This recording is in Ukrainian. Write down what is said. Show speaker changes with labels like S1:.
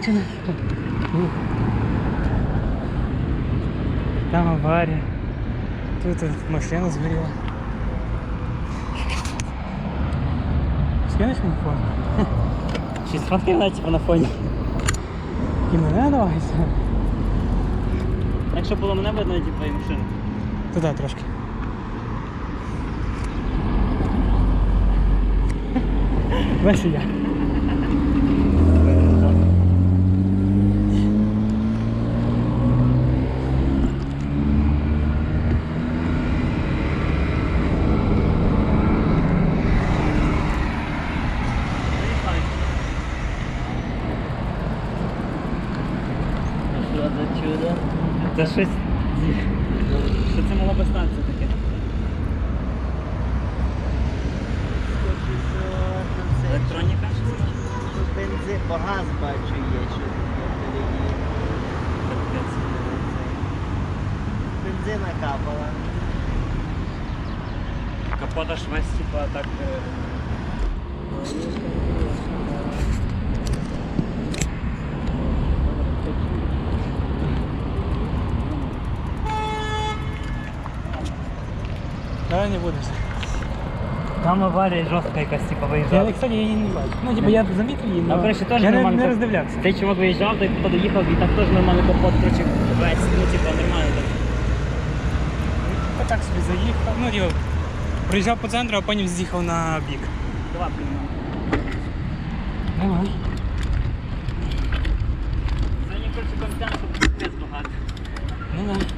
S1: камера Там аварія. Тут машина згоріла. Скинеш мені фон?
S2: Щось фотки на типу на фоні.
S1: І мене давай.
S2: Якщо було мене видно, типу, і машину.
S1: Туди трошки. Весь я.
S2: Це щось. Що це мала би станція таке? Електроніка?
S3: Бензин, бо газ бачу є, що. Бензина капала.
S2: Капота ж весь типа так.
S1: Не будеш.
S2: Там аварія жорстка якась типа
S1: Я,
S2: виїжджала.
S1: кстати, я її не бачу. Ну, типу, я замітив її,
S2: А
S1: але
S2: коротше теж
S1: я не,
S2: нормально.
S1: не роздивлявся.
S2: Цей чувак виїжджав, той туди доїхав і так теж нормальний капот, коротше, весь, ну типа нормально так.
S1: Та так собі заїхав. Ну, типу, проїжджав по центру, а потім з'їхав на бік.
S2: Два приймемо.
S1: Давай.
S2: Не коротше контенту, пиздець багато.
S1: Ну да.